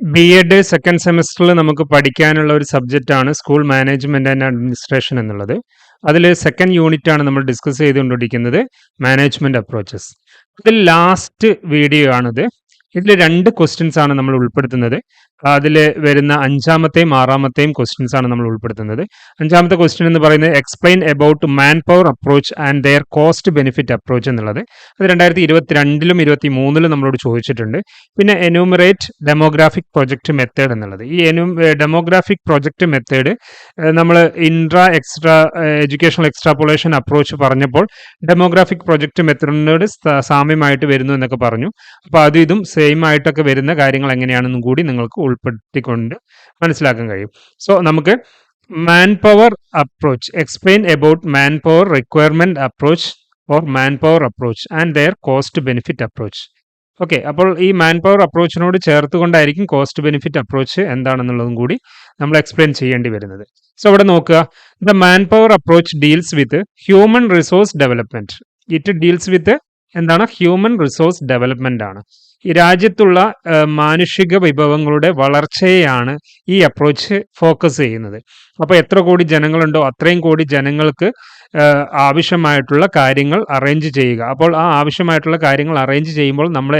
B Ed second സെമസ്റ്ററിൽ നമുക്ക് പഠിക്കാനുള്ള ഒരു സബ്ജക്റ്റ് ആണ് സ്കൂൾ മാനേജ്മെന്റ് ആൻഡ് അഡ്മിനിസ്ട്രേഷൻ എന്നുള്ളത്. അതിൽ സെക്കൻഡ് യൂണിറ്റ് ആണ് നമ്മൾ ഡിസ്കസ് ചെയ്തുകൊണ്ടിരിക്കുന്നത് മാനേജ്മെന്റ് അപ്രോച്ചസ് ഇതിൽ ലാസ്റ്റ് വീഡിയോ ആണിത്. ഇതിൽ രണ്ട് ക്വസ്റ്റ്യൻസ് ആണ് നമ്മൾ ഉൾപ്പെടുത്തുന്നത്. അതിൽ വരുന്ന അഞ്ചാമത്തെയും ആറാമത്തെയും ക്വസ്റ്റ്യൻസ് ആണ് നമ്മൾ ഉൾപ്പെടുത്തുന്നത്. അഞ്ചാമത്തെ ക്വസ്റ്റ്യൻ എന്ന് പറയുന്നത് explain about man power approach and their cost benefit approach എന്നുള്ളത്. അത് രണ്ടായിരത്തി ഇരുപത്തിരണ്ടിലും ഇരുപത്തി മൂന്നിലും നമ്മളോട് ചോദിച്ചിട്ടുണ്ട്. പിന്നെ എനൂമറേറ്റ് ഡെമോഗ്രാഫിക് പ്രൊജക്ട് മെത്തേഡ് എന്നുള്ളത്. ഈ എനു ഡെമോഗ്രാഫിക് പ്രൊജക്ട് മെത്തേഡ് നമ്മൾ intra extra educational extrapolation approach പറഞ്ഞപ്പോൾ ഡെമോഗ്രാഫിക് പ്രൊജക്ട് മെത്തേഡിനോട് സാമ്യമായിട്ട് വരുന്നു എന്നൊക്കെ പറഞ്ഞു. അപ്പോൾ അതും ഇതും സെയിം ആയിട്ടൊക്കെ വരുന്ന കാര്യങ്ങൾ എങ്ങനെയാണെന്നും കൂടി നിങ്ങൾക്ക് ഉൾപ്പെടുത്തിക്കൊണ്ട് മനസ്സിലാക്കാൻ കഴിയും. സോ നമുക്ക് man power approach explain about man power requirement approach or man power approach and their cost benefit approach okay അപ്പോൾ ഈ മാൻ പവർ അപ്രോച്ചിനോട് ചേർത്തുകൊണ്ടായിരിക്കും കോസ്റ്റ് ബെനിഫിറ്റ് അപ്രോച്ച് എന്താണെന്നുള്ളതും കൂടി നമ്മൾ എക്സ്പ്ലെയിൻ ചെയ്യേണ്ടി വരുന്നത്. സോ അവിടെ നോക്കുക. The man power approach deals with human resource development it deals with എന്താണ്? ഹ്യൂമൻ റിസോഴ്സ് ഡെവലപ്മെന്റ് ആണ്. രാജ്യത്തുള്ള മാനുഷിക വിഭവങ്ങളുടെ വളർച്ചയെയാണ് ഈ അപ്രോച്ച് ഫോക്കസ് ചെയ്യുന്നത്. അപ്പോൾ എത്ര കോടി ജനങ്ങളുണ്ടോ അത്രയും കോടി ജനങ്ങൾക്ക് ആവശ്യമായിട്ടുള്ള കാര്യങ്ങൾ അറേഞ്ച് ചെയ്യുക. അപ്പോൾ ആ ആവശ്യമായിട്ടുള്ള കാര്യങ്ങൾ അറേഞ്ച് ചെയ്യുമ്പോൾ നമ്മൾ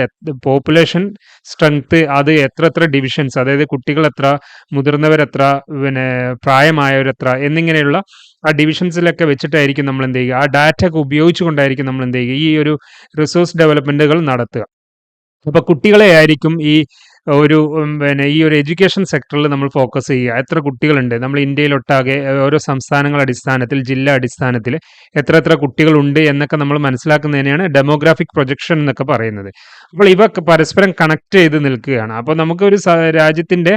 പോപ്പുലേഷൻ സ്ട്രെങ്ത് അത് എത്ര എത്ര ഡിവിഷൻസ് അതായത് കുട്ടികൾ എത്ര മുതിർന്നവരെത്ര പിന്നെ പ്രായമായവരെത്ര എന്നിങ്ങനെയുള്ള ആ ഡിവിഷൻസിലൊക്കെ വെച്ചിട്ടായിരിക്കും നമ്മൾ എന്ത് ചെയ്യുക. ആ ഡാറ്റ ഒക്കെ ഉപയോഗിച്ചുകൊണ്ടായിരിക്കും നമ്മൾ എന്ത് ചെയ്യുക. ഈ ഒരു റിസോഴ്സ് ഡെവലപ്മെന്റുകൾ നടത്തുക. അപ്പോൾ കുട്ടികളെ ആയിരിക്കും ഈ ഒരു പിന്നെ ഈ ഒരു എഡ്യൂക്കേഷൻ സെക്ടറിൽ നമ്മൾ ഫോക്കസ് ചെയ്യുക. എത്ര കുട്ടികളുണ്ട്? നമ്മൾ ഇന്ത്യയിലൊട്ടാകെ ഓരോ സംസ്ഥാനങ്ങൾ അടിസ്ഥാനത്തിൽ ജില്ലാ അടിസ്ഥാനത്തിൽ എത്ര എത്ര കുട്ടികളുണ്ട് എന്നൊക്കെ നമ്മൾ മനസ്സിലാക്കുന്നതിനെയാണ് ഡെമോഗ്രാഫിക് പ്രൊജക്ഷൻ എന്നൊക്കെ പറയുന്നത്. അപ്പോൾ ഇവ പരസ്പരം കണക്ട് ചെയ്ത് നിൽക്കുകയാണ്. അപ്പോൾ നമുക്ക് ഒരു രാജ്യത്തിന്റെ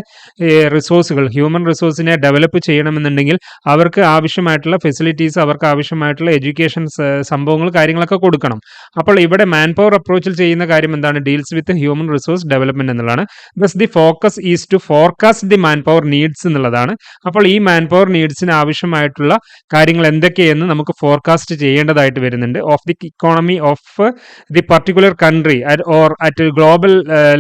റിസോഴ്സുകൾ ഹ്യൂമൻ റിസോഴ്സിനെ ഡെവലപ്പ് ചെയ്യണമെന്നുണ്ടെങ്കിൽ അവർക്ക് ആവശ്യമായിട്ടുള്ള ഫെസിലിറ്റീസ് അവർക്ക് ആവശ്യമായിട്ടുള്ള എഡ്യൂക്കേഷൻ സംഭവങ്ങൾ കാര്യങ്ങളൊക്കെ കൊടുക്കണം. അപ്പോൾ ഇവിടെ മാൻ പവർ അപ്രോച്ചിൽ ചെയ്യുന്ന കാര്യം എന്താണ്? Deals with human resource development എന്നുള്ളതാണ്. Thus the focus is to forecast the man power needs എന്നുള്ളതാണ്. അപ്പോൾ ഈ മാൻ പവർ നീഡ്സിന് ആവശ്യമായിട്ടുള്ള കാര്യങ്ങൾ എന്തൊക്കെയെന്ന് നമുക്ക് ഫോർകാസ്റ്റ് ചെയ്യേണ്ടതായിട്ട് വരുന്നുണ്ട്. Of the economy of the particular country or at global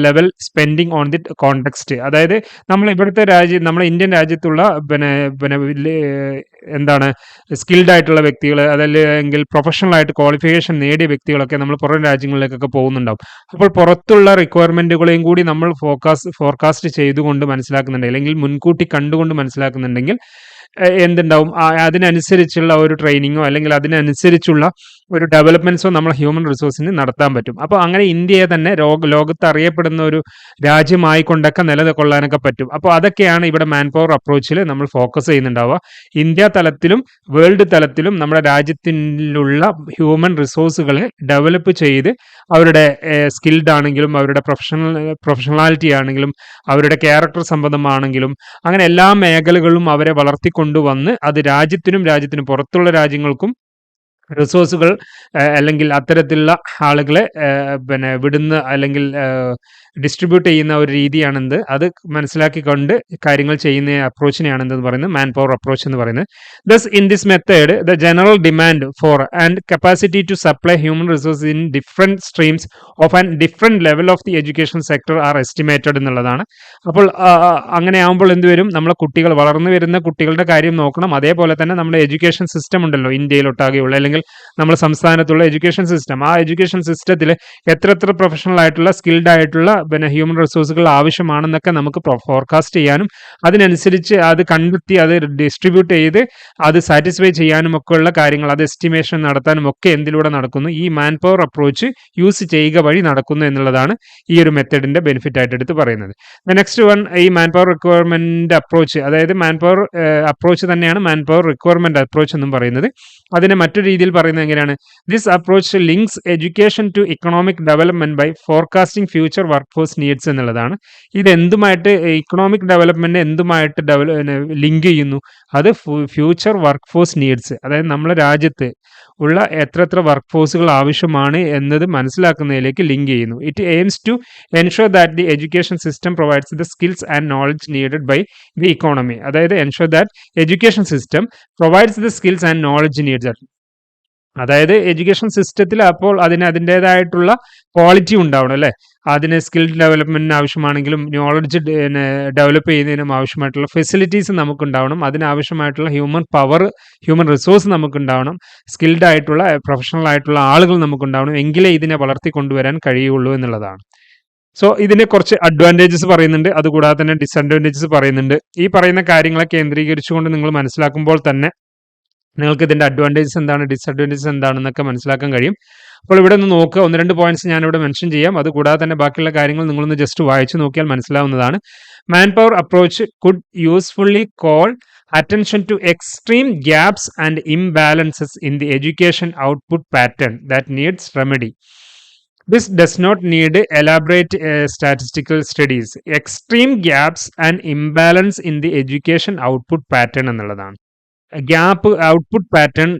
level spending on the context അതായത് നമ്മൾ ഇവിടുത്തെ രാജ്യം നമ്മുടെ ഇന്ത്യൻ രാജ്യത്തുള്ള പിന്നെ പിന്നെ എന്താണ് സ്കിൽഡ് ആയിട്ടുള്ള വ്യക്തികൾ അതല്ലെങ്കിൽ പ്രൊഫഷണൽ ആയിട്ട് ക്വാളിഫിക്കേഷൻ നേടിയ വ്യക്തികളൊക്കെ നമ്മൾ പുറം രാജ്യങ്ങളിലേക്കൊക്കെ പോകുന്നുണ്ടാവും. അപ്പോൾ പുറത്തുള്ള റിക്വയർമെന്റുകളെയും കൂടി നമ്മൾ ഫോക്കാസ് ഫോർകാസ്റ്റ് ചെയ്തുകൊണ്ട് മനസ്സിലാക്കുന്നുണ്ടെങ്കിൽ അല്ലെങ്കിൽ മുൻകൂട്ടി കണ്ടുകൊണ്ട് മനസ്സിലാക്കുന്നുണ്ടെങ്കിൽ എന്തുണ്ടാവും? അതിനനുസരിച്ചുള്ള ഒരു ട്രെയിനിങ്ങോ അല്ലെങ്കിൽ അതിനനുസരിച്ചുള്ള ഒരു ഡെവലപ്മെന്റ്സോ നമ്മൾ ഹ്യൂമൻ റിസോഴ്സിന് നടത്താൻ പറ്റും. അപ്പോൾ അങ്ങനെ ഇന്ത്യയെ തന്നെ ലോക ലോകത്ത് അറിയപ്പെടുന്ന ഒരു രാജ്യമായിക്കൊണ്ടൊക്കെ നിലകൊള്ളാനൊക്കെ പറ്റും. അപ്പോൾ അതൊക്കെയാണ് ഇവിടെ മാൻ പവർ അപ്രോച്ചിൽ നമ്മൾ ഫോക്കസ് ചെയ്യുന്നുണ്ടാവുക. ഇന്ത്യ തലത്തിലും വേൾഡ് തലത്തിലും നമ്മുടെ രാജ്യത്തിലുള്ള ഹ്യൂമൻ റിസോഴ്സുകളെ ഡെവലപ്പ് ചെയ്ത് അവരുടെ സ്കിൽഡ് ആണെങ്കിലും അവരുടെ പ്രൊഫഷണൽ പ്രൊഫഷണാലിറ്റി ആണെങ്കിലും അവരുടെ ക്യാരക്ടർ സംബന്ധമാണെങ്കിലും അങ്ങനെ എല്ലാ മേഖലകളും അവരെ വളർത്തിക്കൊണ്ടുവന്ന് അത് രാജ്യത്തിനും രാജ്യത്തിന് പുറത്തുള്ള രാജ്യങ്ങൾക്കും റിസോഴ്സുകൾ അല്ലെങ്കിൽ അത്തരത്തിലുള്ള ആളുകളെ പിന്നെ വിടുന്ന അല്ലെങ്കിൽ ഡിസ്ട്രിബ്യൂട്ട് ചെയ്യുന്ന ഒരു രീതിയാണെന്ത് അത് മനസ്സിലാക്കിക്കൊണ്ട് കാര്യങ്ങൾ ചെയ്യുന്ന അപ്രോച്ചിനെയാണ് എന്തെന്ന് പറയുന്നത് മാൻ പവർ അപ്രോച്ച് എന്ന് പറയുന്നത്. Thus in this method the general demand for and capacity to supply human resource in different streams of and different level of the education sector are estimated എന്നുള്ളതാണ്. അപ്പോൾ അങ്ങനെ ആകുമ്പോൾ എന്ത് വരും? നമ്മളെ കുട്ടികൾ വളർന്നു വരുന്ന കുട്ടികളുടെ കാര്യം നോക്കണം. അതേപോലെ തന്നെ നമ്മുടെ എഡ്യൂക്കേഷൻ സിസ്റ്റം ഉണ്ടല്ലോ ഇന്ത്യയിലൊട്ടാകെയുള്ള അല്ലെങ്കിൽ നമ്മുടെ സംസ്ഥാനത്തുള്ള എഡ്യൂക്കേഷൻ സിസ്റ്റം. ആ എഡ്യൂക്കേഷൻ സിസ്റ്റത്തിൽ എത്ര എത്ര പ്രൊഫഷണൽ ആയിട്ടുള്ള സ്കിൽഡ് ആയിട്ടുള്ള പിന്നെ ഹ്യൂമൻ റിസോഴ്സുകൾ ആവശ്യമാണെന്നൊക്കെ നമുക്ക് ഫോർകാസ്റ്റ് ചെയ്യാനും അതിനനുസരിച്ച് അത് കണ്ടെത്തി അത് ഡിസ്ട്രിബ്യൂട്ട് ചെയ്ത് അത് സാറ്റിസ്ഫൈ ചെയ്യാനും ഒക്കെ ഉള്ള കാര്യങ്ങൾ അത് എസ്റ്റിമേഷൻ നടത്താനും ഒക്കെ എന്തിലൂടെ നടക്കുന്നു ഈ മാൻ പവർ അപ്രോച്ച് യൂസ് ചെയ്യുക വഴി നടക്കുന്നു എന്നുള്ളതാണ് ഈ ഒരു മെത്തേഡിന്റെ ബെനിഫിറ്റ് ആയിട്ട് എടുത്ത് പറയുന്നത്. നെക്സ്റ്റ് വൺ ഈ മാൻ പവർ റിക്വയർമെന്റ് അപ്രോച്ച് അതായത് മാൻ പവർ അപ്രോച്ച് തന്നെയാണ് മാൻ പവർ റിക്വയർമെന്റ് അപ്രോച്ച് എന്നും പറയുന്നത്. അതിനെ മറ്റൊരു പറയുന്നത് എങ്ങനെയാണ്? This approach links education to economic development by forecasting future work force needs എന്നുള്ളതാണ്. ഇത് എന്തുമായിട്ട് ഇക്കണോമിക് ഡെവലപ്മെന്റ് എന്തുമായിട്ട് ലിങ്ക് ചെയ്യുന്നു? അത് ഫ്യൂച്ചർ വർക്ക് ഫോഴ്സ് നീഡ്സ് അതായത് നമ്മുടെ രാജ്യത്ത് ഉള്ള എത്ര എത്ര വർക്ക് ഫോഴ്സുകൾ ആവശ്യമാണ് എന്നത് മനസ്സിലാക്കുന്നതിലേക്ക് ലിങ്ക് ചെയ്യുന്നു. It aims to ensure that the education system provides the skills and knowledge needed by the economy അതായത് ensure that education system provides the skills and knowledge needs അതായത് എഡ്യൂക്കേഷൻ സിസ്റ്റത്തിൽ അപ്പോൾ അതിന് അതിന്റെതായിട്ടുള്ള ക്വാളിറ്റി ഉണ്ടാവണം അല്ലേ? അതിന് സ്കിൽ ഡെവലപ്മെന്റിന് ആവശ്യമാണെങ്കിലും നോളജ് ഡെവലപ്പ് ചെയ്യുന്നതിനും ആവശ്യമായിട്ടുള്ള ഫെസിലിറ്റീസ് നമുക്ക് ഉണ്ടാവണം അതിനാവശ്യമായിട്ടുള്ള ഹ്യൂമൻ പവർ ഹ്യൂമൻ റിസോഴ്സ് നമുക്ക് ഉണ്ടാവണം സ്കിൽഡ് ആയിട്ടുള്ള പ്രൊഫഷണൽ ആയിട്ടുള്ള ആളുകൾ നമുക്ക് ഉണ്ടാവണം എങ്കിലേ ഇതിനെ വളർത്തി കൊണ്ടുവരാൻ കഴിയുള്ളൂ എന്നുള്ളതാണ്. സോ ഇതിനെ കുറച്ച് അഡ്വാന്റേജസ് പറയുന്നുണ്ട്. അതുകൂടാതെ തന്നെ ഡിസഡ്വാന്റേജസ് പറയുന്നുണ്ട്. ഈ പറയുന്ന കാര്യങ്ങളെ കേന്ദ്രീകരിച്ചുകൊണ്ട് നിങ്ങൾ മനസ്സിലാക്കുമ്പോൾ തന്നെ നിങ്ങൾക്ക് ഇതിന്റെ അഡ്വാന്റേജസ് എന്താണ് ഡിസ്അഡ്വാന്റേജസ് എന്താണെന്നൊക്കെ മനസ്സിലാക്കാൻ കഴിയും. അപ്പോൾ ഇവിടെ ഒന്ന് നോക്കുക ഒന്ന് രണ്ട് പോയിന്റ്സ് ഞാനിവിടെ മെൻഷൻ ചെയ്യാം. അത് കൂടാതെ തന്നെ ബാക്കിയുള്ള കാര്യങ്ങൾ നിങ്ങളൊന്ന് ജസ്റ്റ് വായിച്ചു നോക്കിയാൽ മനസ്സിലാവുന്നതാണ്. Man power approach could usefully call attention to extreme gaps and imbalances in the education output pattern that needs remedy this does not need elaborate statistical studies extreme gaps and imbalance in the education output pattern എന്നുള്ളതാണ്. Gap output pattern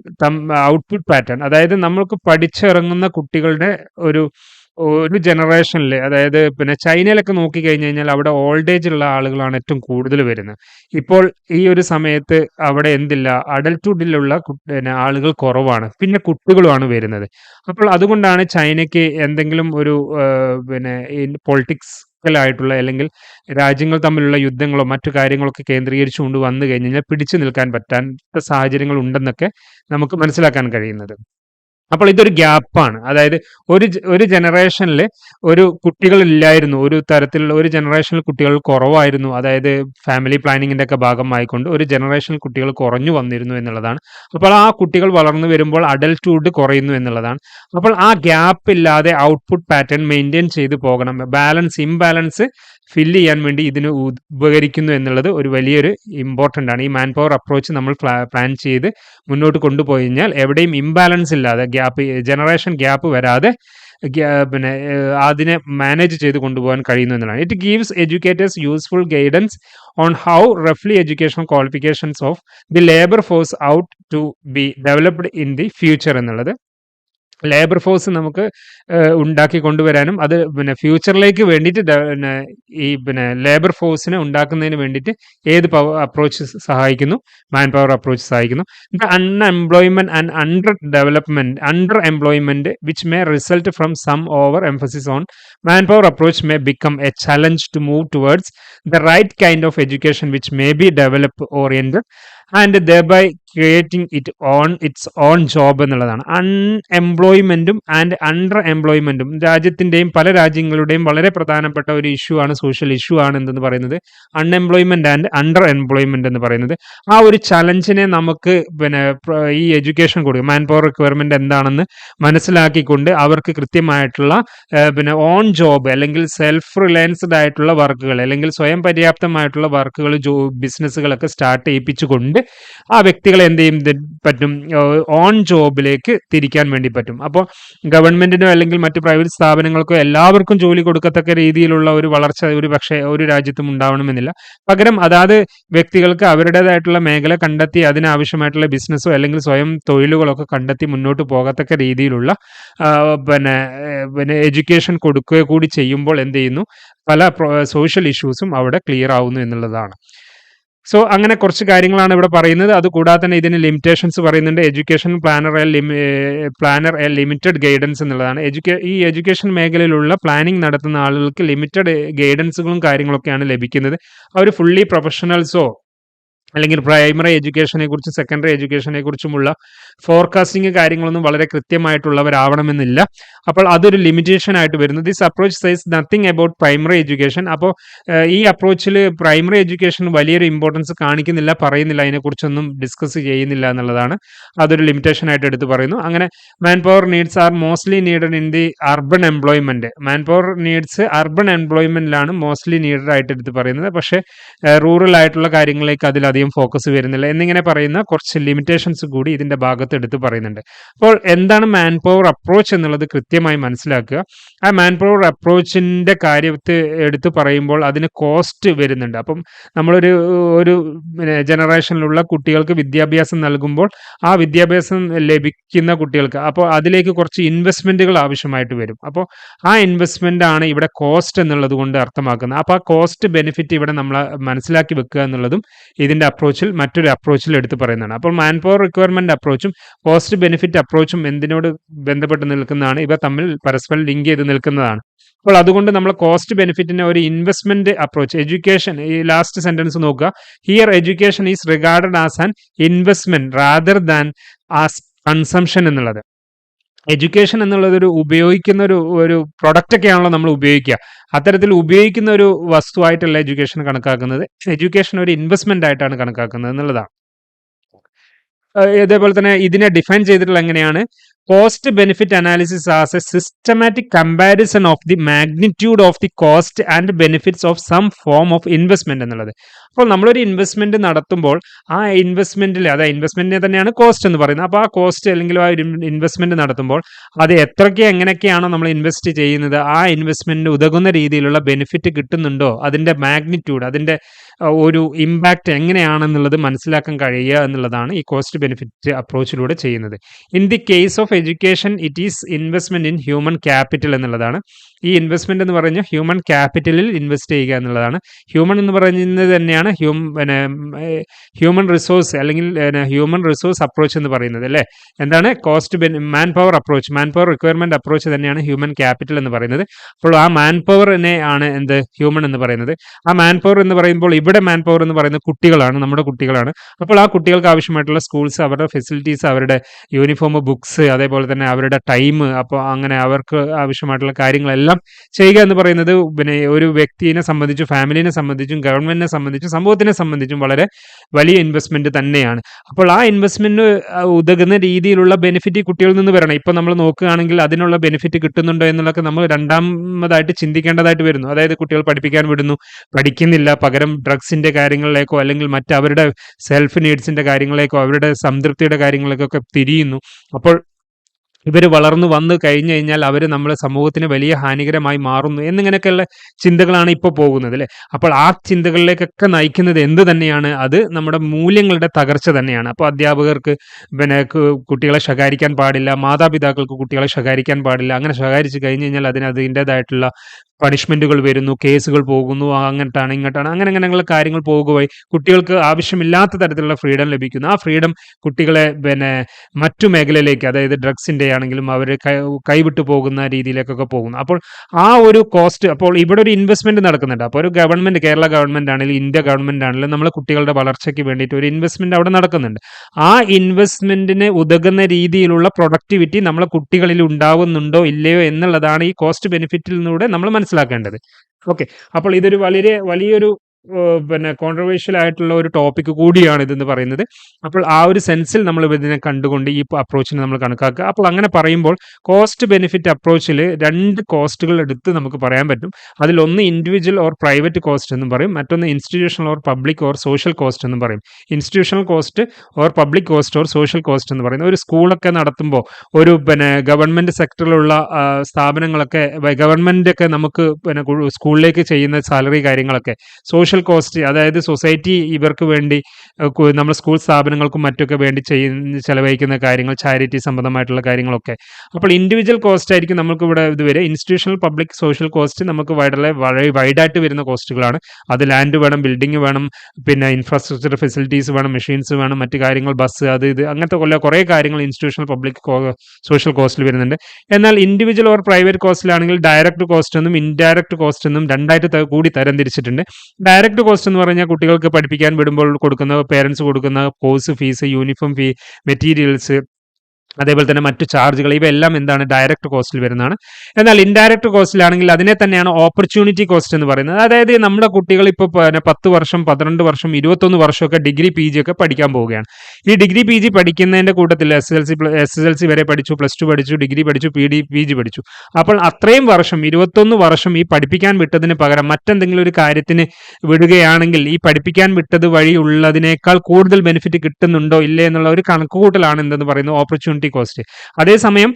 output pattern അതായത് നമ്മൾക്ക് പഠിച്ചിറങ്ങുന്ന കുട്ടികളുടെ ഒരു ഒരു ജനറേഷനിൽ അതായത് പിന്നെ ചൈനയിലൊക്കെ നോക്കി കഴിഞ്ഞു കഴിഞ്ഞാൽ അവിടെ ഓൾഡ് ഏജ് ഉള്ള ആളുകളാണ് ഏറ്റവും കൂടുതൽ വരുന്നത്. ഇപ്പോൾ ഈ ഒരു സമയത്ത് അവിടെ എന്തില്ല അഡൽട്ട്ഹുഡിലുള്ള പിന്നെ ആളുകൾ കുറവാണ്. പിന്നെ കുട്ടികളുമാണ് വരുന്നത്. അപ്പോൾ അതുകൊണ്ടാണ് ചൈനയ്ക്ക് എന്തെങ്കിലും ഒരു പിന്നെ പൊളിറ്റിക്സ് ആയിട്ടുള്ള അല്ലെങ്കിൽ രാജ്യങ്ങൾ തമ്മിലുള്ള യുദ്ധങ്ങളോ മറ്റു കാര്യങ്ങളൊക്കെ കേന്ദ്രീകരിച്ചുകൊണ്ട് വന്നു കഴിഞ്ഞു കഴിഞ്ഞാൽ പിടിച്ചു നിൽക്കാൻ പറ്റാത്ത സാഹചര്യങ്ങൾ ഉണ്ടെന്നൊക്കെ നമുക്ക് മനസ്സിലാക്കാൻ കഴിയുന്നത്. അപ്പോൾ ഇതൊരു ഗ്യാപ്പാണ്. അതായത് ഒരു ഒരു ജനറേഷനിൽ ഒരു കുട്ടികളില്ലായിരുന്നു ഒരു തരത്തിലുള്ള ഒരു ജനറേഷനിൽ കുട്ടികൾ കുറവായിരുന്നു. അതായത് ഫാമിലി പ്ലാനിങ്ങിന്റെ ഒക്കെ ഭാഗമായിക്കൊണ്ട് ഒരു ജനറേഷനിൽ കുട്ടികൾ കുറഞ്ഞു വന്നിരുന്നു എന്നുള്ളതാണ്. അപ്പോൾ ആ കുട്ടികൾ വളർന്നു വരുമ്പോൾ അഡൽട്ട്ഹുഡ് കുറയുന്നു എന്നുള്ളതാണ്. അപ്പോൾ ആ ഗ്യാപ്പ് ഇല്ലാതെ ഔട്ട്പുട്ട് പാറ്റേൺ മെയിന്റെയിൻ ചെയ്തു പോകണം. ബാലൻസ് ഇംബാലൻസ് ഫില്ല് ചെയ്യാൻ വേണ്ടി ഇതിന് ഉപകരിക്കുന്നു എന്നുള്ളത് ഒരു വലിയൊരു ഇമ്പോർട്ടന്റ് ആണ് ഈ മാൻ പവർ അപ്രോച്ച് നമ്മൾ പ്ലാൻ ചെയ്ത് മുന്നോട്ട് കൊണ്ടുപോയി കഴിഞ്ഞാൽ എവിടെയും ഇംബാലൻസ് ഇല്ലാതെ ഗ്യാപ്പ് ജനറേഷൻ ഗ്യാപ്പ് വരാതെ പിന്നെ അതിനെ മാനേജ് ചെയ്ത് കൊണ്ടുപോകാൻ കഴിയുന്നു എന്നുള്ളതാണ്. It gives educators useful guidance on how റഫ്ലി education qualifications of the labour force ought to be developed in the future എന്നുള്ളത്. ലേബർ ഫോഴ്സ് നമുക്ക് ഉണ്ടാക്കി കൊണ്ടുവരാനും അത് പിന്നെ ഫ്യൂച്ചറിലേക്ക് വേണ്ടിയിട്ട് പിന്നെ ഈ പിന്നെ ലേബർ ഫോഴ്സിനെ ഉണ്ടാക്കുന്നതിന് വേണ്ടിയിട്ട് ഏത് അപ്രോച്ച് സഹായിക്കുന്നു? മാൻ പവർ അപ്രോച്ച് സഹായിക്കുന്നു. Unemployment and under development under employment which may result from some over emphasis on man power approach may become a challenge to move towards the right kind of education which may be develop oriented and thereby creating it on its own job എന്നുള്ളതാണ്. അൺഎംപ്ലോയ്മെന്റും and under എംപ്ലോയ്മെന്റും രാജ്യത്തിന്റെയും പല രാജ്യങ്ങളുടെയും വളരെ പ്രധാനപ്പെട്ട ഒരു issue ആണ് social issue ആണ് എന്തെന്ന് പറയുന്നത്. അൺഎംപ്ലോയ്മെന്റ് ആൻഡ് അണ്ടർ എംപ്ലോയ്മെന്റ് എന്ന് പറയുന്നത്. ആ ഒരു ചലഞ്ചിനെ നമുക്ക് പിന്നെ ഈ എഡ്യൂക്കേഷൻ കൊടുക്കും. മാൻ പവർ റിക്വയർമെന്റ് എന്താണെന്ന് മനസ്സിലാക്കിക്കൊണ്ട് അവർക്ക് കൃത്യമായിട്ടുള്ള പിന്നെ ഓൺ ജോബ് അല്ലെങ്കിൽ സെൽഫ് റിലയൻസ്ഡ് ആയിട്ടുള്ള വർക്കുകൾ അല്ലെങ്കിൽ സ്വയം പര്യാപ്തമായിട്ടുള്ള വർക്കുകൾ ജോ ബിസിനസ്സുകളൊക്കെ സ്റ്റാർട്ട് ചെയ്യിപ്പിച്ചുകൊണ്ട് ആ വ്യക്തികളെ എന്ത് ചെയ്യും? പറ്റും. ഓൺ ജോബിലേക്ക് തിരിക്കാൻ വേണ്ടി പറ്റും. അപ്പോൾ ഗവൺമെന്റിനോ അല്ലെങ്കിൽ മറ്റ് പ്രൈവറ്റ് സ്ഥാപനങ്ങൾക്കോ എല്ലാവർക്കും ജോലി കൊടുക്കത്തക്ക രീതിയിലുള്ള ഒരു വളർച്ച ഒരു പക്ഷേ ഒരു രാജ്യത്തും ഉണ്ടാവണമെന്നില്ല. പകരം അതാത് വ്യക്തികൾക്ക് അവരുടേതായിട്ടുള്ള മേഖല കണ്ടെത്തി അതിനാവശ്യമായിട്ടുള്ള ബിസിനസ്സോ അല്ലെങ്കിൽ സ്വയം തൊഴിലുകളൊക്കെ കണ്ടെത്തി മുന്നോട്ട് പോകത്തക്ക രീതിയിലുള്ള പിന്നെ പിന്നെ എഡ്യൂക്കേഷൻ കൊടുക്കുക കൂടി ചെയ്യുമ്പോൾ എന്ത് ചെയ്യുന്നു? പല സോഷ്യൽ ഇഷ്യൂസും അവിടെ ക്ലിയർ ആവുന്നു എന്നുള്ളതാണ്. സോ അങ്ങനെ കുറച്ച് കാര്യങ്ങളാണ് ഇവിടെ പറയുന്നത്. അതുകൂടാതെ തന്നെ ഇതിന് ലിമിറ്റേഷൻസ് പറയുന്നുണ്ട്. Education planner a planner a limited guidance എന്നുള്ളതാണ്. എഡ്യൂക്കേ ഈ എഡ്യൂക്കേഷൻ മേഖലയിലുള്ള പ്ലാനിംഗ് നടത്തുന്ന ആളുകൾക്ക് ലിമിറ്റഡ് ഗൈഡൻസുകളും കാര്യങ്ങളൊക്കെയാണ് ലഭിക്കുന്നത്. അവർ ഫുള്ളി പ്രൊഫഷണൽസോ അല്ലെങ്കിൽ പ്രൈമറി എഡ്യൂക്കേഷനെ കുറിച്ചും സെക്കൻഡറി എഡ്യൂക്കേഷനെ കുറിച്ചുമുള്ള ഫോർകാസ്റ്റിംഗ് കാര്യങ്ങളൊന്നും വളരെ കൃത്യമായിട്ടുള്ളവരാവണമെന്നില്ല. അപ്പോൾ അതൊരു ലിമിറ്റേഷൻ ആയിട്ട് വരുന്നു this approach says nothing about primary education അപ്പോൾ ഈ അപ്രോച്ചിൽ പ്രൈമറി എഡ്യൂക്കേഷൻ വലിയൊരു ഇമ്പോർട്ടൻസ് കാണിക്കുന്നില്ല പറയുന്നില്ല അതിനെക്കുറിച്ചൊന്നും ഡിസ്കസ് ചെയ്യുന്നില്ല എന്നുള്ളതാണ് അതൊരു ലിമിറ്റേഷൻ ആയിട്ട് എടുത്ത് പറയുന്നു. അങ്ങനെ man power needs are mostly needed in the urban employment man power needs urban എംപ്ലോയ്മെന്റിലാണ് mostly needed ആയിട്ട് എടുത്ത് പറയുന്നത്. പക്ഷേ റൂറൽ ആയിട്ടുള്ള കാര്യങ്ങളിലേക്ക് അതിലധികം ഫോക്കസ് വരുന്നില്ല എന്നിങ്ങനെ പറയുന്ന കുറച്ച് ലിമിറ്റേഷൻസ് കൂടി ഇതിന്റെ ഭാഗത്ത് എടുത്ത് പറയുന്നുണ്ട്. അപ്പോൾ എന്താണ് മാൻ പവർ അപ്രോച്ച് എന്നുള്ളത് കൃത്യമായി മനസ്സിലാക്കുക. ആ മാൻ പവർ അപ്രോച്ചിന്റെ കാര്യത്തെ എടുത്ത് പറയുമ്പോൾ അതിന് കോസ്റ്റ് വരുന്നുണ്ട്. അപ്പം നമ്മളൊരു ഒരു ജനറേഷനിലുള്ള കുട്ടികൾക്ക് വിദ്യാഭ്യാസം നൽകുമ്പോൾ ആ വിദ്യാഭ്യാസം ലഭിക്കുന്ന കുട്ടികൾക്ക് അപ്പോൾ അതിലേക്ക് കുറച്ച് ഇൻവെസ്റ്റ്മെന്റുകൾ ആവശ്യമായിട്ട് വരും. അപ്പോൾ ആ ഇൻവെസ്റ്റ്മെന്റ് ആണ് ഇവിടെ കോസ്റ്റ് എന്നുള്ളത് കൊണ്ട് അർത്ഥമാക്കുന്നത്. അപ്പോൾ ആ കോസ്റ്റ് ബെനിഫിറ്റ് ഇവിടെ നമ്മൾ മനസ്സിലാക്കി വെക്കുക എന്നുള്ളതും ഇതിന്റെ അപ്രോച്ചിൽ മറ്റൊരു അപ്രോച്ചിൽ എടുത്ത് പറയുന്നതാണ്. അപ്പോൾ മാൻ പവർ റിക്വയർമെന്റ് അപ്രോച്ചും കോസ്റ്റ് ബെനിഫിറ്റ് അപ്രോച്ചും എന്തിനോട് ബന്ധപ്പെട്ട് നിൽക്കുന്നതാണ്? ഇവ തമ്മിൽ പരസ്പരം ലിങ്ക് ചെയ്ത് നിൽക്കുന്നതാണ്. അപ്പോൾ അതുകൊണ്ട് നമ്മൾ കോസ്റ്റ് ബെനിഫിറ്റിനെ ഒരു ഇൻവെസ്റ്റ്മെന്റ് അപ്രോച്ച് എഡ്യൂക്കേഷൻ ഈ ലാസ്റ്റ് സെന്റൻസ് നോക്കുക. Here education is regarded as an investment rather than as consumption എന്നുള്ളത്. എഡ്യൂക്കേഷൻ എന്നുള്ളതൊരു ഉപയോഗിക്കുന്ന ഒരു ഒരു പ്രൊഡക്റ്റ് ഒക്കെയാണല്ലോ നമ്മൾ ഉപയോഗിക്കുക. അത്തരത്തിൽ ഉപയോഗിക്കുന്ന ഒരു വസ്തുവായിട്ടല്ല എഡ്യൂക്കേഷൻ കണക്കാക്കുന്നത്. എഡ്യൂക്കേഷൻ ഒരു ഇൻവെസ്റ്റ്മെന്റ് ആയിട്ടാണ് കണക്കാക്കുന്നത് എന്നുള്ളതാണ്. ഇതേപോലെ തന്നെ ഇതിനെ ഡിഫൈൻ ചെയ്തിട്ടുള്ള എങ്ങനെയാണ്? Cost benefit analysis as a systematic comparison of the magnitude of the cost and benefits of some form of investment എന്നുള്ളത്. അപ്പോൾ നമ്മളൊരു ഇൻവെസ്റ്റ്മെന്റ് നടത്തുമ്പോൾ ആ ഇൻവെസ്റ്റ്മെന്റിൽ അതായത് ഇൻവെസ്റ്റ്മെന്റിനെ തന്നെയാണ് കോസ്റ്റ് എന്ന് പറയുന്നത്. അപ്പോൾ ആ കോസ്റ്റ് അല്ലെങ്കിൽ ആ ഒരു ഇൻവെസ്റ്റ്മെന്റ് നടത്തുമ്പോൾ അത് എത്രയ്ക്ക് എങ്ങനെയൊക്കെയാണോ നമ്മൾ ഇൻവെസ്റ്റ് ചെയ്യുന്നത് ആ ഇൻവെസ്റ്റ്മെന്റിന് ഉതകുന്ന രീതിയിലുള്ള ബെനിഫിറ്റ് കിട്ടുന്നുണ്ടോ അതിന്റെ മാഗ്നിറ്റ്യൂഡ് അതിന്റെ ഒരു ഇമ്പാക്റ്റ് എങ്ങനെയാണെന്നുള്ളത് മനസ്സിലാക്കാൻ കഴിയുക എന്നുള്ളതാണ് ഈ കോസ്റ്റ് ബെനിഫിറ്റ് അപ്രോച്ചിലൂടെ ചെയ്യുന്നത്. In the case of education it is investment in human capital എന്നുള്ളതാണ്. ഈ ഇൻവെസ്റ്റ്മെന്റ് എന്ന് പറഞ്ഞാൽ ഹ്യൂമൻ ക്യാപിറ്റലിൽ ഇൻവെസ്റ്റ് ചെയ്യുക എന്നുള്ളതാണ്. ഹ്യൂമൻ എന്ന് പറയുന്നത് തന്നെയാണ് ഹ്യൂം പിന്നെ ഹ്യൂമൻ റിസോഴ്സ് അല്ലെങ്കിൽ ഹ്യൂമൻ റിസോഴ്സ് അപ്രോച്ച് എന്ന് പറയുന്നത് അല്ലേ? എന്താണ്? Cost man power approach man power requirement approach തന്നെയാണ് ഹ്യൂമൻ ക്യാപിറ്റൽ എന്ന് പറയുന്നത്. അപ്പോൾ ആ മാൻ പവർ പവറിനെ ആണ് എന്ത്? ഹ്യൂമൻ എന്ന് പറയുന്നത്. ആ മാൻ പവർ എന്ന് പറയുമ്പോൾ ഇവിടെ മാൻ പവർ എന്ന് പറയുന്നത് കുട്ടികളാണ് നമ്മുടെ കുട്ടികളാണ്. അപ്പോൾ ആ കുട്ടികൾക്ക് ആവശ്യമായിട്ടുള്ള സ്കൂൾസ് അവരുടെ ഫെസിലിറ്റീസ് അവരുടെ യൂണിഫോം ബുക്സ് അതേപോലെ തന്നെ അവരുടെ ടൈം അപ്പോൾ അങ്ങനെ അവർക്ക് ആവശ്യമായിട്ടുള്ള കാര്യങ്ങളെല്ലാം ചെയ്യുക എന്ന് പറയുന്നത് പിന്നെ ഒരു വ്യക്തിയെ സംബന്ധിച്ചും ഫാമിലിനെ സംബന്ധിച്ചും ഗവൺമെന്റിനെ സംബന്ധിച്ചും സമൂഹത്തിനെ സംബന്ധിച്ചും വളരെ വലിയ ഇൻവെസ്റ്റ്മെന്റ് തന്നെയാണ്. അപ്പോൾ ആ ഇൻവെസ്റ്റ്മെന്റ് ഉതകുന്ന രീതിയിലുള്ള ബെനിഫിറ്റ് കുട്ടികളിൽ നിന്ന് വരണം. ഇപ്പൊ നമ്മൾ നോക്കുകയാണെങ്കിൽ അതിനുള്ള ബെനിഫിറ്റ് കിട്ടുന്നുണ്ടോ എന്നുള്ളതൊക്കെ നമ്മൾ രണ്ടാമതായിട്ട് ചിന്തിക്കേണ്ടതായിട്ട് വരുന്നു. അതായത് കുട്ടികൾ പഠിപ്പിക്കാൻ വിടുന്നു പഠിക്കുന്നില്ല പകരം ഡ്രഗ്സിന്റെ കാര്യങ്ങളിലേക്കോ അല്ലെങ്കിൽ മറ്റവരുടെ സെൽഫ് നീഡ്സിന്റെ കാര്യങ്ങളിലേക്കോ അവരുടെ സംതൃപ്തിയുടെ കാര്യങ്ങളിലേക്കൊക്കെ തിരിയുന്നു. അപ്പോൾ ഇവർ വളർന്നു വന്ന് കഴിഞ്ഞു കഴിഞ്ഞാൽ അവർ നമ്മുടെ സമൂഹത്തിന് വലിയ ഹാനികരമായി മാറുന്നു എന്നിങ്ങനെയൊക്കെയുള്ള ചിന്തകളാണ് ഇപ്പോൾ പോകുന്നത് അല്ലേ? അപ്പോൾ ആ ചിന്തകളിലേക്കൊക്കെ നയിക്കുന്നത് എന്ത് തന്നെയാണ്? അത് നമ്മുടെ മൂല്യങ്ങളുടെ തകർച്ച തന്നെയാണ്. അപ്പോൾ അധ്യാപകർക്ക് പിന്നെ കുട്ടികളെ ശകാരിക്കാൻ പാടില്ല മാതാപിതാക്കൾക്ക് കുട്ടികളെ ശകാരിക്കാൻ പാടില്ല അങ്ങനെ ശകാരിച്ച് കഴിഞ്ഞ് കഴിഞ്ഞാൽ അതിന് അതിന്റെതായിട്ടുള്ള പണിഷ്മെന്റുകൾ വരുന്നു കേസുകൾ പോകുന്നു അങ്ങോട്ടാണ് ഇങ്ങോട്ടാണ് അങ്ങനെ അങ്ങനെയുള്ള കാര്യങ്ങൾ പോകുകയായി കുട്ടികൾക്ക് ആവശ്യമില്ലാത്ത തരത്തിലുള്ള ഫ്രീഡം ലഭിക്കുന്നു. ആ ഫ്രീഡം കുട്ടികളെ പിന്നെ മറ്റു മേഖലയിലേക്ക് അതായത് ഡ്രഗ്സിന്റെ ആണെങ്കിലും അവർ കൈവിട്ടു പോകുന്ന രീതിയിലേക്കൊക്കെ പോകുന്നു. അപ്പോൾ ആ ഒരു കോസ്റ്റ് അപ്പോൾ ഇവിടെ ഒരു ഇൻവെസ്റ്റ്മെന്റ് നടക്കുന്നുണ്ട്. അപ്പോൾ ഒരു ഗവൺമെന്റ് കേരള ഗവൺമെന്റ് ആണെങ്കിലും ഇന്ത്യ ഗവൺമെന്റ് ആണെങ്കിലും നമ്മൾ കുട്ടികളുടെ വളർച്ചയ്ക്ക് വേണ്ടിയിട്ട് ഒരു ഇൻവെസ്റ്റ്മെന്റ് അവിടെ നടക്കുന്നുണ്ട്. ആ ഇൻവെസ്റ്റ്മെന്റിന് ഉതകുന്ന രീതിയിലുള്ള പ്രൊഡക്ടിവിറ്റി നമ്മളെ കുട്ടികളിൽ ഉണ്ടാവുന്നുണ്ടോ ഇല്ലയോ എന്നുള്ളതാണ് ഈ കോസ്റ്റ് ബെനിഫിറ്റിൽ നിന്നൂടെ നമ്മൾ മനസ്സിലാക്കേണ്ടത്. ഓക്കെ അപ്പോൾ ഇതൊരു വളരെ വലിയൊരു പിന്നെ കോൺട്രവേഴ്ഷ്യൽ ആയിട്ടുള്ള ഒരു ടോപ്പിക് കൂടിയാണ് ഇതെന്ന് പറയുന്നത്. അപ്പോൾ ആ ഒരു സെൻസിൽ നമ്മൾ ഇതിനെ കണ്ടുകൊണ്ട് ഈ അപ്രോച്ചിനെ നമ്മൾ കണക്കാക്കുക. അപ്പോൾ അങ്ങനെ പറയുമ്പോൾ കോസ്റ്റ് ബെനിഫിറ്റ് അപ്രോച്ചിൽ രണ്ട് കോസ്റ്റുകൾ എടുത്ത് നമുക്ക് പറയാൻ പറ്റും. അതിലൊന്ന് ഇൻഡിവിജ്വൽ ഓർ പ്രൈവറ്റ് കോസ്റ്റ് എന്നും പറയും. മറ്റൊന്ന് institutional or public or social cost എന്നും പറയും. Institutional cost or public cost or social cost എന്ന് പറയുന്നത്. ഒരു സ്കൂളൊക്കെ നടത്തുമ്പോൾ ഒരു പിന്നെ ഗവൺമെന്റ് സെക്ടറിലുള്ള സ്ഥാപനങ്ങളൊക്കെ ഗവൺമെന്റ് ഒക്കെ നമുക്ക് പിന്നെ സ്കൂളിലേക്ക് ചെയ്യുന്ന സാലറി കാര്യങ്ങളൊക്കെ സോഷ്യൽ കോസ്റ്റ് അതായത് സൊസൈറ്റി ഇവർക്ക് വേണ്ടി നമ്മൾ സ്കൂൾ സ്ഥാപനങ്ങൾക്കും മറ്റൊക്കെ വേണ്ടി ചെയ്യുന്ന ചെലവഴിക്കുന്ന കാര്യങ്ങൾ ചാരിറ്റി സംബന്ധമായിട്ടുള്ള കാര്യങ്ങളൊക്കെ. അപ്പോൾ ഇൻഡിവിജ്വൽ കോസ്റ്റ് ആയിരിക്കും നമുക്ക് ഇവിടെ ഇതുവരെ ഇൻസ്റ്റിറ്റ്യൂഷണൽ പബ്ലിക് സോഷ്യൽ കോസ്റ്റ് നമുക്ക് വളരെ വളരെ വൈഡായിട്ട് വരുന്ന കോസ്റ്റുകളാണ് അത് ലാൻഡ് വേണം ബിൽഡിംഗ് വേണം പിന്നെ ഇൻഫ്രാസ്ട്രക്ചർ ഫെസിലിറ്റീസ് വേണം മെഷീൻസ് വേണം മറ്റു കാര്യങ്ങൾ ബസ് അത് ഇത് അങ്ങനത്തെ കൊല്ല കുറേ കാര്യങ്ങൾ ഇൻസ്റ്റിറ്റ്യൂഷണൽ പബ്ലിക് സോഷ്യൽ കോസ്റ്റിൽ വരുന്നുണ്ട്. എന്നാൽ ഇൻഡിവിജ്വൽ ഓർ പ്രൈവറ്റ് കോസ്റ്റിലാണെങ്കിൽ ഡയറക്റ്റ് കോസ്റ്റ് എന്നും ഇൻഡയറക്റ്റ് കോസ്റ്റ് എന്നും രണ്ടായിട്ട് കൂടി തരംതിരിച്ചിട്ടുണ്ട് ഡയറക്റ്റ് കോസ്റ്റ് എന്ന് പറഞ്ഞാൽ കുട്ടികൾക്ക് പഠിപ്പിക്കാൻ വിടുമ്പോൾ കൊടുക്കുന്ന പേരൻസ് കൊടുക്കുന്ന course fees uniform fee materials അതേപോലെ തന്നെ മറ്റു ചാർജുകൾ ഇവയെല്ലാം എന്താണ് ഡയറക്റ്റ് കോസ്റ്റിൽ വരുന്നതാണ്. എന്നാൽ ഇൻഡയറക്റ്റ് കോസ്റ്റിലാണെങ്കിൽ അതിനെ തന്നെയാണ് ഓപ്പർച്യൂണിറ്റി കോസ്റ്റ് എന്ന് പറയുന്നത്. അതായത് നമ്മുടെ കുട്ടികൾ ഇപ്പോൾ പത്ത് വർഷം പന്ത്രണ്ട് വർഷം ഇരുപത്തൊന്ന് വർഷമൊക്കെ ഡിഗ്രി പി ജി ഒക്കെ പഠിക്കാൻ പോവുകയാണ്. ഈ ഡിഗ്രി പി ജി പഠിക്കുന്നതിന്റെ കൂട്ടത്തിൽ S L C S S L C വരെ പഠിച്ചു പ്ലസ് ടു പഠിച്ചു ഡിഗ്രി പഠിച്ചു പി ഡി പി ജി പഠിച്ചു. അപ്പോൾ അത്രയും വർഷം ഇരുപത്തൊന്ന് വർഷം ഈ പഠിപ്പിക്കാൻ വിട്ടതിന് പകരം മറ്റെന്തെങ്കിലും ഒരു കാര്യത്തിന് വിടുകയാണെങ്കിൽ ഈ പഠിപ്പിക്കാൻ വിട്ടത് വഴി ഉള്ളതിനേക്കാൾ കൂടുതൽ ബെനിഫിറ്റ് കിട്ടുന്നുണ്ടോ ഇല്ലേ എന്നുള്ള ഒരു കണക്കുകൂട്ടലാണ് എന്തെന്ന് പറയുന്നത് ഓപ്പർച്യൂണിറ്റി ഓപ്പർച്യൂണിറ്റി കോസ്റ്റ് അതേസമയം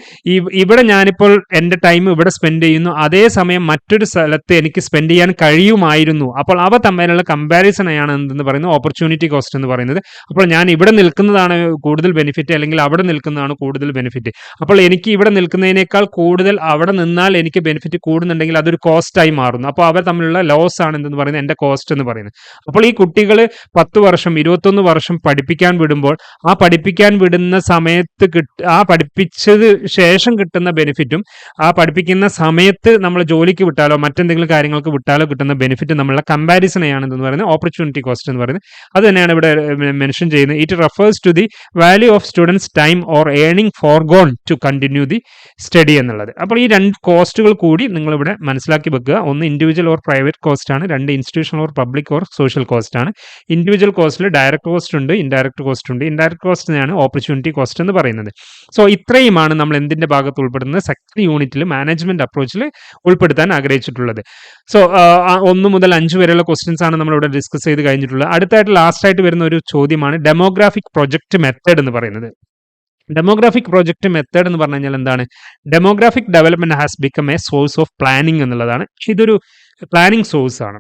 ഇവിടെ ഞാനിപ്പോൾ എന്റെ ടൈം ഇവിടെ സ്പെൻഡ് ചെയ്യുന്നു. അതേസമയം മറ്റൊരു സ്ഥലത്ത് എനിക്ക് സ്പെൻഡ് ചെയ്യാൻ കഴിയുമായിരുന്നു. അപ്പോൾ അവ തമ്മിലുള്ള കമ്പാരിസൺ ആണ് എന്തെന്ന് പറയുന്നത്? ഓപ്പർച്യൂണിറ്റി കോസ്റ്റ് എന്ന് പറയുന്നത്. അപ്പോൾ ഞാൻ ഇവിടെ നിൽക്കുന്നതാണ് കൂടുതൽ ബെനിഫിറ്റ് അല്ലെങ്കിൽ അവിടെ നിൽക്കുന്നതാണ് കൂടുതൽ ബെനിഫിറ്റ് അപ്പോൾ എനിക്ക് ഇവിടെ നിൽക്കുന്നതിനേക്കാൾ കൂടുതൽ അവിടെ നിന്നാൽ എനിക്ക് ബെനിഫിറ്റ് കൂടുന്നുണ്ടെങ്കിൽ അതൊരു കോസ്റ്റായി മാറുന്നു. അപ്പോൾ അവർ തമ്മിലുള്ള ലോസ് ആണ് എന്തെന്ന് പറയുന്നത്? എന്റെ കോസ്റ്റ് എന്ന് പറയുന്നത്. അപ്പോൾ ഈ കുട്ടികൾ പത്ത് വർഷം ഇരുപത്തൊന്ന് വർഷം പഠിപ്പിക്കാൻ വിടുമ്പോൾ ആ പഠിപ്പിക്കാൻ വിടുന്ന സമയത്ത് കിട്ട ആ പഠിപ്പിച്ചത് ശേഷം കിട്ടുന്ന ബെനിഫിറ്റും ആ പഠിപ്പിക്കുന്ന സമയത്ത് നമ്മൾ ജോലിക്ക് വിട്ടാലോ മറ്റെന്തെങ്കിലും കാര്യങ്ങൾക്ക് വിട്ടാലോ കിട്ടുന്ന ബെനിഫിറ്റ് നമ്മളുടെ കമ്പാരിസണെയാണ് എന്ന് പറയുന്നത്. ഓപ്പർച്യൂണിറ്റി കോസ്റ്റ് എന്ന് പറയുന്നത്. അത് തന്നെയാണ് ഇവിടെ മെൻഷൻ ചെയ്യുന്നത്. It refers to the value of students time or earning foregone to continue the study എന്നുള്ളത്. അപ്പോൾ ഈ രണ്ട് കോസ്റ്റുകൾ കൂടി നിങ്ങളിവിടെ മനസ്സിലാക്കി വെക്കുക. ഒന്ന് ഇൻഡിവിജ്വൽ ഓർ പ്രൈവറ്റ് കോസ്റ്റ് ആണ്. രണ്ട് institutional or public or social cost ആണ്. ഇൻഡിവിജ്വൽ കോസ്റ്റിൽ ഡയറക്ട് കോസ്റ്റ് ഉണ്ട് ഇൻഡയറക്ട് കോസ്റ്റ് ഉണ്ട്. ഇൻഡയറക്റ്റ് കോസ്റ്റിനെയാണ് ഓപ്പർച്യൂണിറ്റി കോസ്റ്റ് എന്ന് പറയുന്നത്. സോ ഇത്രയുമാണ് നമ്മൾ എന്തിന്റെ ഭാഗത്ത് ഉൾപ്പെടുന്നത്? സെക്ടർ യൂണിറ്റിൽ മാനേജ്മെന്റ് അപ്രോച്ചിൽ ഉൾപ്പെടുത്താൻ ആഗ്രഹിച്ചിട്ടുള്ളത്. സോ ഒന്ന് മുതൽ അഞ്ച് വരെയുള്ള ക്വസ്റ്റ്യൻസ് ആണ് നമ്മളിവിടെ ഡിസ്കസ് ചെയ്ത് കഴിഞ്ഞിട്ടുള്ളത്. അടുത്തായിട്ട് ലാസ്റ്റ് ആയിട്ട് വരുന്ന ഒരു ചോദ്യമാണ് ഡെമോഗ്രാഫിക് പ്രൊജക്ട് മെത്തേഡ് എന്ന് പറയുന്നത്. ഡെമോഗ്രാഫിക് പ്രോജക്റ്റ് മെത്തേഡ് എന്ന് പറഞ്ഞു കഴിഞ്ഞാൽ എന്താണ്? Demographic development has become a source of planning എന്നുള്ളതാണ്. ഇതൊരു പ്ലാനിംഗ് സോഴ്സ് ആണ്.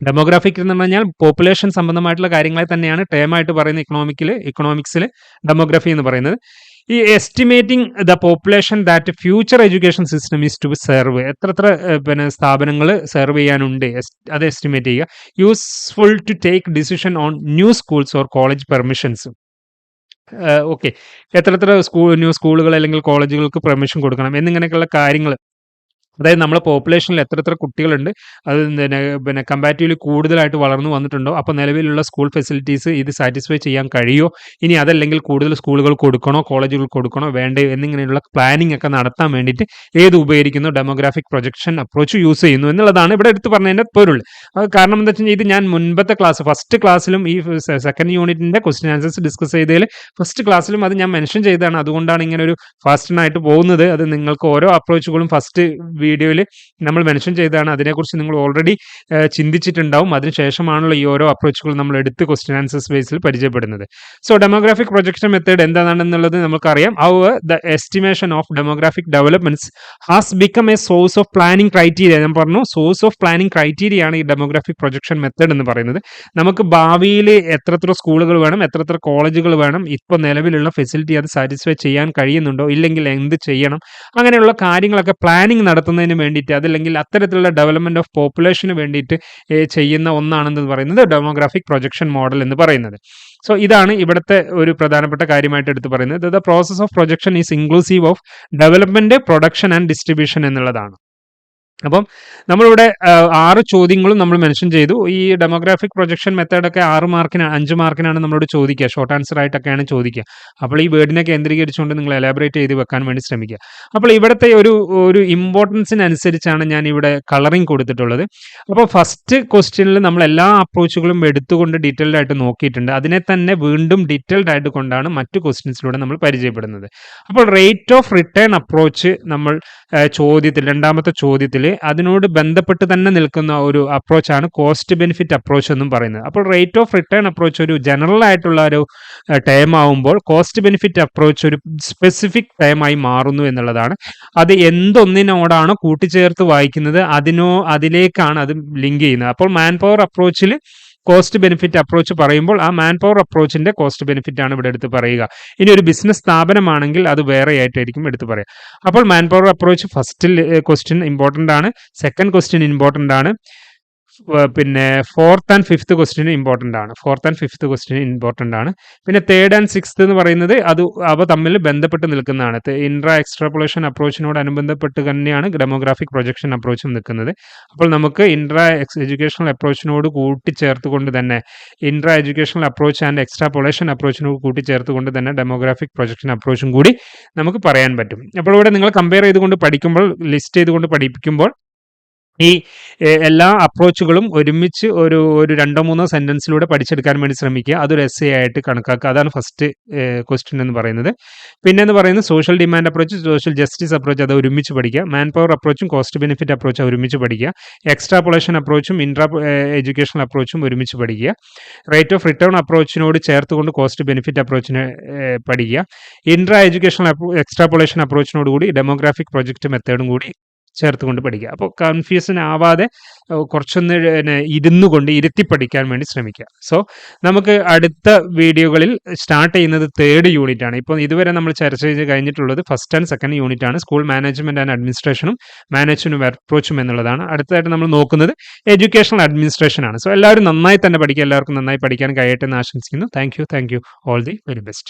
ഡെമോഗ്രാഫിക് എന്ന് പറഞ്ഞാൽ പോപ്പുലേഷൻ സംബന്ധമായിട്ടുള്ള കാര്യങ്ങളെ തന്നെയാണ് ടേമായിട്ട് പറയുന്നത് ഇക്കണോമിക്കിൽ ഇക്കണോമിക്സിൽ ഡെമോഗ്രഫി എന്ന് പറയുന്നത്. ഈ estimating the population that future education system is to serve എത്ര എത്ര പിന്നെ സ്ഥാപനങ്ങൾ സെർവ് ചെയ്യാനുണ്ട്? അത് എസ്റ്റിമേറ്റ് ചെയ്യുക. Useful to take decision on new schools or college permissions okay എത്ര എത്ര സ്കൂൾ ന്യൂ സ്കൂളുകൾ അല്ലെങ്കിൽ കോളേജുകൾക്ക് പെർമിഷൻ കൊടുക്കണം എന്നിങ്ങനെയൊക്കെയുള്ള കാര്യങ്ങൾ അതായത് നമ്മുടെ പോപ്പുലേഷനിൽ എത്ര എത്ര കുട്ടികളുണ്ട് അത് പിന്നെ പിന്നെ കമ്പാരിറ്റീവ്ലി കൂടുതലായിട്ട് വളർന്നു വന്നിട്ടുണ്ടോ അപ്പോൾ നിലവിലുള്ള സ്കൂൾ ഫെസിലിറ്റീസ് ഇത് സാറ്റിസ്ഫൈ ചെയ്യാൻ കഴിയുമോ? ഇനി അതല്ലെങ്കിൽ കൂടുതൽ സ്കൂളുകൾ കൊടുക്കണോ കോളേജുകൾ കൊടുക്കണോ വേണ്ടയോ എന്നിങ്ങനെയുള്ള പ്ലാനിംഗ് ഒക്കെ നടത്താൻ വേണ്ടിയിട്ട് ഏത് ഉപകരിക്കുന്നു ഡെമോഗ്രാഫിക് പ്രൊജക്ഷൻ അപ്രോച്ച് യൂസ് ചെയ്യുന്നു എന്നുള്ളതാണ് ഇവിടെ എടുത്ത് പറഞ്ഞതിന്റെ പൊരുൾ. കാരണം എന്താ വെച്ചാൽ ഇത് ഞാൻ മുൻപത്തെ ക്ലാസ് ഫസ്റ്റ് ക്ലാസ്സിലും ഈ സെക്കൻഡ് യൂണിറ്റിന്റെ ക്വസ്റ്റ്യൻ ആൻസേഴ്സ് ഡിസ്കസ് ചെയ്തതിൽ ഫസ്റ്റ് ക്ലാസ്സിലും അത് ഞാൻ മെൻഷൻ ചെയ്തതാണ്. അതുകൊണ്ടാണ് ഇങ്ങനെ ഒരു ഫാസ്റ്റിനായിട്ട് പോകുന്നത്. അത് നിങ്ങൾക്ക് ഓരോ അപ്രോച്ചുകളും ഫസ്റ്റ് വീഡിയോയിൽ നമ്മൾ മെൻഷൻ ചെയ്തതാണ്. അതിനെക്കുറിച്ച് നിങ്ങൾ ഓൾറെഡി ചിന്തിച്ചിട്ടുണ്ടാവും. അതിനുശേഷമാണല്ലോ ഈ ഓരോ അപ്രോച്ചുകൾ നമ്മൾ എടുത്ത് ക്വസ്റ്റ്യൻ ആൻസേഴ്സ് ബേസിൽ പരിചയപ്പെടുന്നത്. സോ ഡെമോഗ്രാഫിക് പ്രൊജക്ഷൻ മെത്തേഡ് എന്താണെന്നുള്ളത് നമുക്കറിയാം. How the estimation of demographic developments has become a source of planning criteria ഞാൻ പറഞ്ഞു സോഴ്സ് ഓഫ് പ്ലാനിംഗ് ക്രൈറ്റീരിയ ആണ് ഈ ഡെമോഗ്രാഫിക് പ്രൊജക്ഷൻ മെത്തേഡ് എന്ന് പറയുന്നത്. നമുക്ക് ഭാവിയിൽ എത്രത്ര സ്കൂളുകൾ വേണം എത്രത്ര കോളേജുകൾ വേണം ഇപ്പോൾ നിലവിലുള്ള ഫെസിലിറ്റി അത് സാറ്റിസ്ഫൈ ചെയ്യാൻ കഴിയുന്നുണ്ടോ ഇല്ലെങ്കിൽ എന്ത് ചെയ്യണം അങ്ങനെയുള്ള കാര്യങ്ങളൊക്കെ പ്ലാനിങ് നടത്തുന്നതിന് വേണ്ടിയിട്ട് അതല്ലെങ്കിൽ അത്തരത്തിലുള്ള ഡെവലപ്മെന്റ് ഓഫ് പോപ്പുലേഷന് വേണ്ടിയിട്ട് ചെയ്യുന്ന ഒന്നാണെന്ന് പറയുന്നത് ഡെമോഗ്രാഫിക് പ്രൊജക്ഷൻ മോഡൽ എന്ന് പറയുന്നത്. സോ ഇതാണ് ഇവിടുത്തെ ഒരു പ്രധാനപ്പെട്ട കാര്യമായിട്ട് എടുത്ത് പറയുന്നത്. The process of projection is inclusive of development production and distribution എന്നുള്ളതാണ്. അപ്പം നമ്മളിവിടെ ആറ് ചോദ്യങ്ങളും നമ്മൾ മെൻഷൻ ചെയ്തു. ഈ ഡെമോഗ്രാഫിക് പ്രൊജക്ഷൻ മെത്തേഡൊക്കെ ആറ് മാർക്കിനാണ് അഞ്ച് മാർക്കിനാണ് നമ്മളോട് ചോദിക്കുക. ഷോർട്ട് ആൻസർ ആയിട്ടൊക്കെയാണ് ചോദിക്കുക. അപ്പോൾ ഈ വേർഡിനെ കേന്ദ്രീകരിച്ചുകൊണ്ട് നിങ്ങൾ എലാബറേറ്റ് ചെയ്ത് വെക്കാൻ വേണ്ടി ശ്രമിക്കുക. അപ്പോൾ ഇവിടുത്തെ ഒരു ഒരു ഇമ്പോർട്ടൻസിനനുസരിച്ചാണ് ഞാൻ ഇവിടെ കളറിംഗ് കൊടുത്തിട്ടുള്ളത്. അപ്പോൾ ഫസ്റ്റ് ക്വസ്റ്റ്യനിൽ നമ്മൾ എല്ലാ അപ്രോച്ചുകളും എടുത്തുകൊണ്ട് ഡീറ്റെയിൽഡ് ആയിട്ട് നോക്കിയിട്ടുണ്ട്. അതിനെ തന്നെ വീണ്ടും ഡീറ്റെയിൽഡ് ആയിട്ട് കൊണ്ടാണ് മറ്റു ക്വസ്റ്റ്യൻസിലൂടെ നമ്മൾ പരിചയപ്പെടുന്നത്. അപ്പോൾ റേറ്റ് ഓഫ് റിട്ടേൺ അപ്രോച്ച് നമ്മൾ ചോദ്യത്തിൽ രണ്ടാമത്തെ ചോദ്യത്തിൽ അതിനോട് ബന്ധപ്പെട്ട് തന്നെ നിൽക്കുന്ന ഒരു അപ്രോച്ചാണ് കോസ്റ്റ് ബെനിഫിറ്റ് അപ്രോച്ച് എന്നും പറയുന്നത്. അപ്പോൾ റേറ്റ് ഓഫ് റിട്ടേൺ അപ്രോച്ച് ഒരു ജനറൽ ആയിട്ടുള്ള ഒരു ടൈം ആവുമ്പോൾ കോസ്റ്റ് ബെനിഫിറ്റ് അപ്രോച്ച് ഒരു സ്പെസിഫിക് ടൈമായി മാറുന്നു എന്നുള്ളതാണ്. അത് എന്തൊന്നിനോടാണോ കൂട്ടിച്ചേർത്ത് വായിക്കുന്നത് അതിനോ അതിലേക്കാണ് അത് ലിങ്ക് ചെയ്യുന്നത്. അപ്പോൾ മാൻ പവർ അപ്രോച്ചിൽ കോസ്റ്റ് ബെനിഫിറ്റ് അപ്രോച്ച് പറയുമ്പോൾ ആ മാൻ പവർ അപ്രോച്ചിന്റെ കോസ്റ്റ് ബെനിഫിറ്റ് ആണ് ഇവിടെ എടുത്ത് പറയുക. ഇനി ഒരു ബിസിനസ് സ്ഥാപനമാണെങ്കിൽ അത് വേറെ ആയിട്ടായിരിക്കും എടുത്ത് പറയുക. അപ്പോൾ മാൻ പവർ അപ്രോച്ച് ഫസ്റ്റിൽ ക്വസ്റ്റ്യൻ ഇമ്പോർട്ടന്റ് ആണ്. സെക്കൻഡ് ക്വസ്റ്റ്യൻ ഇമ്പോർട്ടന്റ് ആണ്. പിന്നെ fourth and fifth question important ആണ്. Fourth and fifth question important ആണ്. പിന്നെ തേർഡ് ആൻഡ് സിക്സ്ത് എന്ന് പറയുന്നത് അത് അവ തമ്മിൽ ബന്ധപ്പെട്ട് നിൽക്കുന്നതാണ്. ഇൻട്രാ എക്സ്ട്രാപ്പുലേഷൻ അപ്രോച്ചിനോട് അനുബന്ധപ്പെട്ട് തന്നെയാണ് ഡെമോഗ്രാഫിക് പ്രൊജക്ഷൻ അപ്രോച്ചും നിൽക്കുന്നത്. അപ്പോൾ നമുക്ക് ഇൻട്രാ എഡ്യൂക്കേഷണൽ അപ്രോച്ചിനോട് കൂട്ടിച്ചേർത്തുകൊണ്ട് തന്നെ intra educational approach and extrapolation അപ്രോച്ചിനോട് കൂട്ടിച്ചേർത്തുകൊണ്ട് തന്നെ ഡെമോഗ്രാഫിക് പ്രൊജക്ഷൻ അപ്രോച്ചും കൂടി നമുക്ക് പറയാൻ പറ്റും. അപ്പോൾ ഇവിടെ നിങ്ങൾ കമ്പയർ ചെയ്തുകൊണ്ട് പഠിക്കുമ്പോൾ ലിസ്റ്റ് ചെയ്തുകൊണ്ട് പഠിപ്പിക്കുമ്പോൾ ഈ എല്ലാ അപ്രോച്ചുകളും ഒരുമിച്ച് ഒരു ഒരു രണ്ടോ മൂന്നോ സെന്റൻസിലൂടെ പഠിച്ചെടുക്കാൻ വേണ്ടി ശ്രമിക്കുക. അതൊരു എസ് എ ആയിട്ട് കണക്കാക്കുക. അതാണ് ഫസ്റ്റ് ക്വസ്റ്റ്യൻ എന്ന് പറയുന്നത്. പിന്നെ എന്ന് പറയുന്നത് social demand approach social justice approach അത് ഒരുമിച്ച് പഠിക്കുക. മാൻ പവർ അപ്രോച്ചും കോസ്റ്റ് ബെനിഫിറ്റ് അപ്രോച്ച് ഒരുമിച്ച് പഠിക്കുക. എക്സ്ട്രാ പൊളേഷൻ അപ്രോച്ചും ഇൻട്രാ എഡ്യൂക്കേഷണൽ അപ്രോച്ചും ഒരുമിച്ച് പഠിക്കുക. റേറ്റ് ഓഫ് റിട്ടേൺ അപ്രോച്ചിനോട് ചേർത്തുകൊണ്ട് കോസ്റ്റ് ബെനിഫിറ്റ് അപ്രോച്ചിനെ പഠിക്കുക. ഇൻട്രാ എഡ്യൂക്കേഷണൽ എക്സ്ട്രാപൊളേഷൻ അപ്രോച്ചിനോട് കൂടി ഡെമോഗ്രാഫിക് പ്രൊജക്ട് മെത്തേഡും കൂടി ചേർത്തുകൊണ്ട് പഠിക്കുക. അപ്പോൾ കൺഫ്യൂഷൻ ആവാതെ കുറച്ചൊന്ന് ഇരുന്നു കൊണ്ട് ഇരുത്തി പഠിക്കാൻ വേണ്ടി ശ്രമിക്കുക. സോ നമുക്ക് അടുത്ത വീഡിയോകളിൽ സ്റ്റാർട്ട് ചെയ്യുന്നത് തേർഡ് യൂണിറ്റ് ആണ്. ഇപ്പോൾ ഇതുവരെ നമ്മൾ ചർച്ച ചെയ്ത് കഴിഞ്ഞിട്ടുള്ളത് ഫസ്റ്റ് ആൻഡ് സെക്കൻഡ് യൂണിറ്റ് ആണ്. സ്കൂൾ മാനേജ്മെന്റ് ആൻഡ് അഡ്മിനിസ്ട്രേഷനും മാനേജ്മെന്റ് അപ്രോച്ചും എന്നുള്ളതാണ്. അടുത്തതായിട്ട് നമ്മൾ നോക്കുന്നത് എഡ്യൂക്കേഷണൽ അഡ്മിനിസ്ട്രേഷൻ ആണ്. സോ എല്ലാവരും നന്നായി തന്നെ പഠിക്കുക. എല്ലാവർക്കും നന്നായി പഠിക്കാൻ കഴിയട്ടെ എന്ന് ആശംസിക്കുന്നു. Thank you thank you all the very best